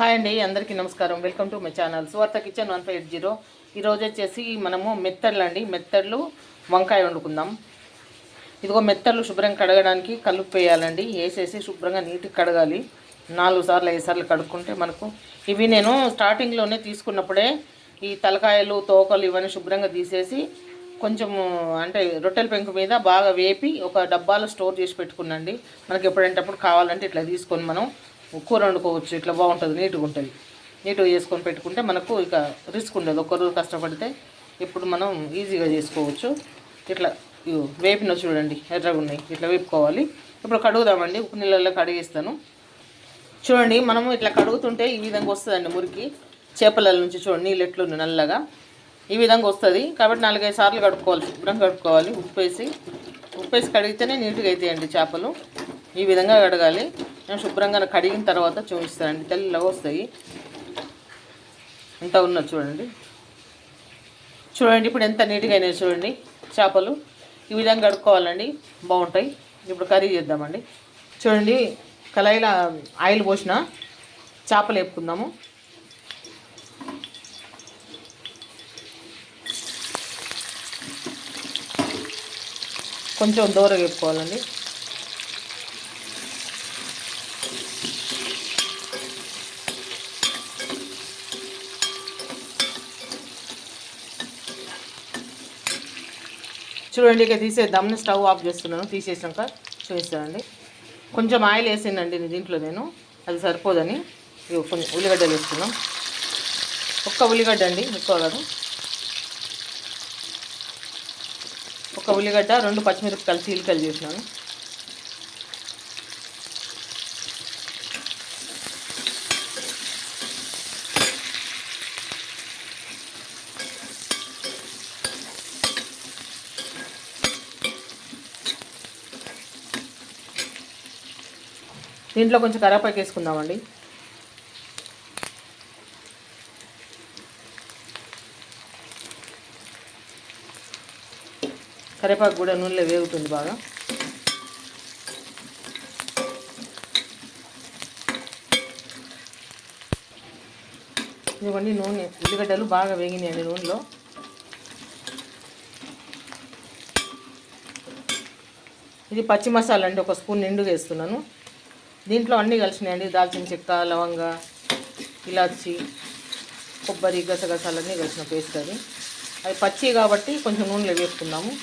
Hi అండి అందరికీ నమస్కారం. Welcome to my channel. Suvartha kitchen one five eight zero. ఈరోజు వచ్చేసి మనము మెత్తళ్ళు అండి. మెత్తడ్లు వంకాయ వండుకుందాం. ఇదిగో మెత్తడ్లు శుభ్రంగా కడగడానికి కలుపు వేయాలండి. వేసేసి శుభ్రంగా నీట్గా కడగాలి. నాలుగు సార్లు ఐదు సార్లు కడుక్కుంటే మనకు ఇవి నేను స్టార్టింగ్లోనే తీసుకున్నప్పుడే ఈ తలకాయలు తోకలు ఇవన్నీ శుభ్రంగా తీసేసి కొంచెం అంటే రొట్టెల పెంకు మీద బాగా వేపి ఒక డబ్బాలో స్టోర్ చేసి పెట్టుకున్నాండి. మనకి ఎప్పుడంటప్పుడు కావాలంటే ఇట్లా తీసుకొని మనం కూర వండుకోవచ్చు ఇట్లా బాగుంటుంది నీట్గా ఉంటుంది. నీట్గా చేసుకొని పెట్టుకుంటే మనకు ఇక రిస్క్ ఉండదు. ఒక్క రోజు కష్టపడితే ఇప్పుడు మనం ఈజీగా చేసుకోవచ్చు. ఇట్లా వేపిన చూడండి ఎర్రగా ఉన్నాయి. ఇట్లా వేపుకోవాలి. ఇప్పుడు కడుగుదామండి ఉప్పు నీళ్ళల్లో కడిగిస్తాను. చూడండి మనము ఇట్లా కడుగుతుంటే ఈ విధంగా వస్తుందండి మురికి. చేపల నుంచి చూడండి నీళ్ళు ఎట్లుంది నల్లగా. ఈ విధంగా వస్తుంది. కాబట్టి నాలుగైదు సార్లు కడుక్కోవాలి శుభ్రంగా కడుక్కోవాలి. ఉప్పు వేసి ఉప్పు వేసి కడిగితేనే నీట్గా అవుతాయండి చేపలు. ఈ విధంగా కడగాలి. నేను శుభ్రంగా కడిగిన తర్వాత చూపిస్తానండి. తెల్లగా వస్తాయి. ఎంత ఉన్నది చూడండి. చూడండి ఇప్పుడు ఎంత నీట్గా అయినాయి చూడండి చేపలు. ఈ విధంగా కడుక్కోవాలండి. బాగుంటాయి. ఇప్పుడు కర్రీ చేద్దామండి. చూడండి కళాయిలో ఆయిల్ పోసిన చేపలు వేపుకుందాము. కొంచెం దూరం వేపుకోవాలండి. చూడండి ఇక తీసేద్దామని స్టవ్ ఆఫ్ చేస్తున్నాను. తీసేసాక చూపిస్తానండి. కొంచెం ఆయిల్ వేసిందండి దీంట్లో నేను. అది సరిపోదని కొంచెం ఉల్లిగడ్డలు వేస్తున్నాం ఒక్క ఉల్లిగడ్డ అండి ఎక్కువ కాదు. ఒక ఉల్లిగడ్డ రెండు పచ్చిమిరపకాయలు చీలికలు చేసినాను. దీంట్లో కొంచెం కరేపాకు వేసుకుందామండి. కరేపాకు కూడా నూనెలో వేగుతుంది బాగా. ఇదిగోండి నూనె ఉల్లిగడ్డలు బాగా వేగినాయండి నూనెలో. ఇది పచ్చి మసాలా అండి ఒక స్పూన్ నిండుగా వేస్తున్నాను. దీంట్లో అన్నీ కలిసినాయండి. దాల్చిన చెక్క లవంగ ఇలాచి కొబ్బరి గసగసాలన్నీ కలిసిన పేస్ట్ అది. అది పచ్చి కాబట్టి కొంచెం నూనెలో వేసుకుందాము.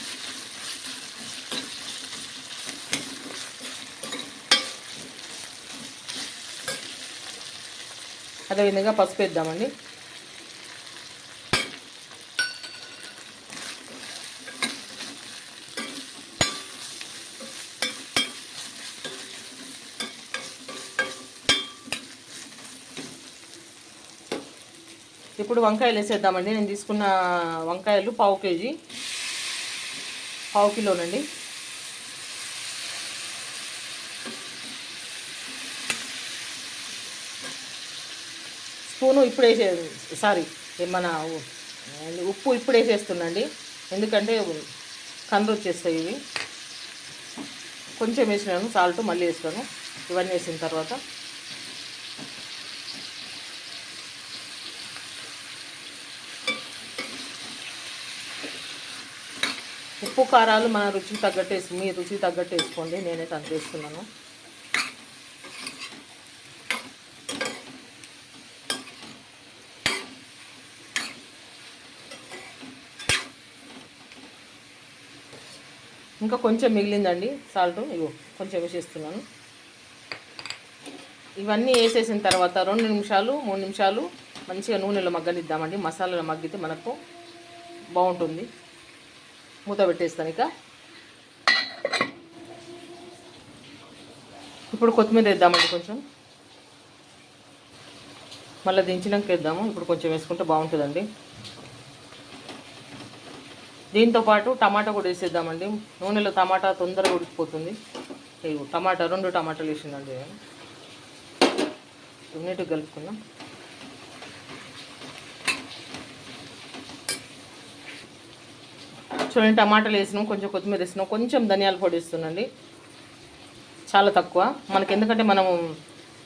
అదేవిధంగా పసుపు వేద్దామండి. ఇప్పుడు వంకాయలు వేసేద్దామండి. నేను తీసుకున్న వంకాయలు పావు కేజీ. పావు కిలోనండి. స్పూను ఇప్పుడు వేసే సారీ మన ఉప్పు ఇప్పుడు వేసేస్తుందండి ఎందుకంటే కందు వచ్చేస్తాయి ఇవి. కొంచెం వేసినాను సాల్ట్ మళ్ళీ వేస్తాను. ఇవన్నీ వేసిన తర్వాత. ఉప్పు కారాలు మన రుచికి తగ్గట్టు వేసి మీ రుచికి తగ్గట్టు వేసుకోండి నేనైతే అంత వేస్తున్నాను ఇంకా కొంచెం మిగిలిందండి సాల్ట్ ఇగో కొంచెం వేసేస్తున్నాను. ఇవన్నీ వేసేసిన తర్వాత రెండు నిమిషాలు మూడు నిమిషాలు మంచిగా నూనెలో మగ్గనిద్దామండి. మసాలాలో మగ్గితే మనకు బాగుంటుంది. మూత పెట్టేస్తాను ఇక. ఇప్పుడు కొత్తిమీర వేద్దామండి కొంచెం. మళ్ళీ దించినాక వేద్దాము. ఇప్పుడు కొంచెం వేసుకుంటే బాగుంటుందండి. దీంతో పాటు టమాటా కూడా వేసేద్దామండి. నూనెలో టమాటా తొందరగా ఉడికిపోతుంది. టమాటా రెండు టమాటాలు వేసిందండి నేను. నీట్గా కలుపుకుందాం. చూడండి టమాటాలు వేసినాం కొంచెం కొత్తిమీర వేసినాం కొంచెం ధనియాల పొడి వేస్తున్నాండి చాలా తక్కువ. మనకి ఎందుకంటే మనం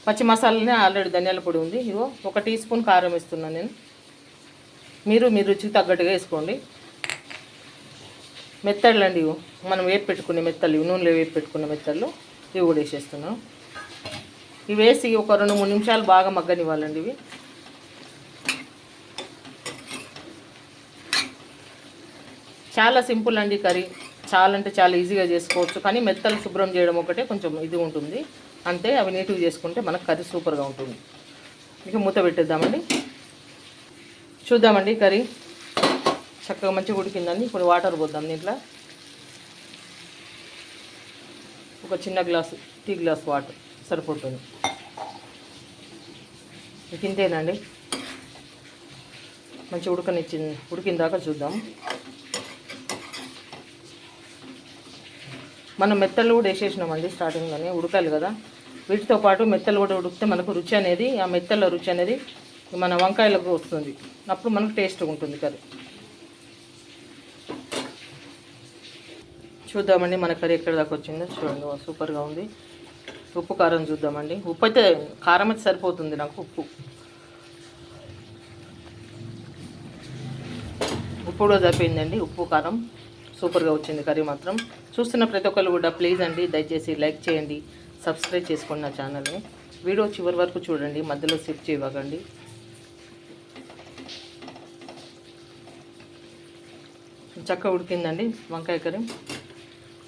పచ్చి మసాలానే ఆల్రెడీ ధనియాల పొడి ఉంది. ఇగో ఒక టీ స్పూన్ కారం వేస్తున్నాను నేను. మీరు మీ రుచికి తగ్గట్టుగా వేసుకోండి. మెత్తళ్ళు అండి ఇవి. మనం వేపు పెట్టుకునే మెత్తలు ఇవి నూనెలో వేపు పెట్టుకున్న మెత్తళ్ళు ఇవి కూడా వేసేస్తున్నాం ఇవి వేసి ఒక రెండు మూడు నిమిషాలు బాగా మగ్గనివ్వాలండి ఇవి. చాలా సింపుల్ అండి కర్రీ. చాలా అంటే చాలా ఈజీగా చేసుకోవచ్చు. కానీ మెత్తలు శుభ్రం చేయడం ఒకటే కొంచెం ఇది ఉంటుంది. అంతే అవి నీట్గా చేసుకుంటే మనకు కర్రీ సూపర్గా ఉంటుంది. ఇక మూత పెట్టేద్దామండి. చూద్దామండి కర్రీ. చక్కగా మంచిగా ఉడికిందండి. ఇప్పుడు వాటర్ పోద్దాం దీంట్లో. ఒక చిన్న గ్లాసు టీ గ్లాస్ వాటర్ సరిపోతుంది. ఇక ఇంతేనండి. మంచి ఉడకనిచ్చింది ఉడికిన దాకా చూద్దాం. మనం మెత్తలు కూడా వేసేసినామండి స్టార్టింగ్లోనే ఉడకాలి కదా. వీటితో పాటు మెత్తలు కూడా ఉడికితే మనకు రుచి అనేది ఆ మెత్తల రుచి అనేది మన వంకాయలకు వస్తుంది. అప్పుడు మనకు టేస్ట్ ఉంటుంది కర్రీ. చూద్దామండి మన కర్రీ ఎక్కడ దాకా వచ్చిందో. చూడండి సూపర్గా ఉంది. ఉప్పు కారం చూద్దామండి. ఉప్పు అయితే కారం అయితే సరిపోతుంది నాకు ఉప్పు. ఉప్పు కూడా సరిపోయిందండి ఉప్పు కారం. సూపర్గా వచ్చింది కర్రీ మాత్రం. చూస్తున్న ప్రతి ఒక్కరు కూడా ప్లీజ్ అండి దయచేసి లైక్ చేయండి సబ్స్క్రైబ్ చేసుకోండి నా ఛానల్ని. వీడియో చివరి వరకు చూడండి మధ్యలో స్కిప్ చేయకండి చక్కగా ఉడికిందండి వంకాయ కర్రీ.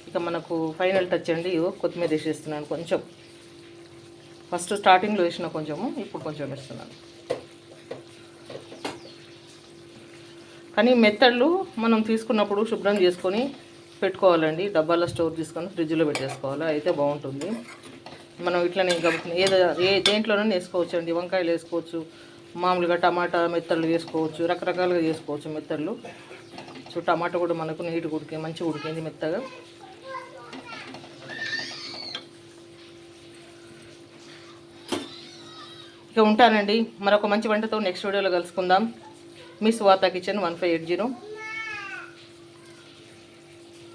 ఇక మనకు ఫైనల్ టచ్ అండి కొత్తిమీర వేసేస్తున్నాను కొంచెం. ఫస్ట్ స్టార్టింగ్లో వేసిన కొంచెము ఇప్పుడు కొంచెం వేస్తున్నాను. కానీ మెత్తళ్ళు మనం తీసుకున్నప్పుడు శుభ్రం చేసుకొని పెట్టుకోవాలండి. డబ్బాలో స్టోర్ చేసుకొని ఫ్రిడ్జ్లో పెట్టేసుకోవాలి. అయితే బాగుంటుంది. మనం ఇట్లనే గబుక్కుని ఏదో ఏ దేంట్లోనైనా వేసుకోవచ్చు అండి వంకాయలు వేసుకోవచ్చు మామూలుగా టమాటా మెత్తళ్ళు వేసుకోవచ్చు రకరకాలుగా చేసుకోవచ్చు మెత్తళ్ళు. సో టమాటా కూడా మనకు నీట్గా ఉడికి మంచిగా ఉడికింది మెత్తగా. ఇక ఉంటానండి. మరొక మంచి వంటతో నెక్స్ట్ వీడియోలో కలుసుకుందాం. మీ Swatha kitchen one five eight zero.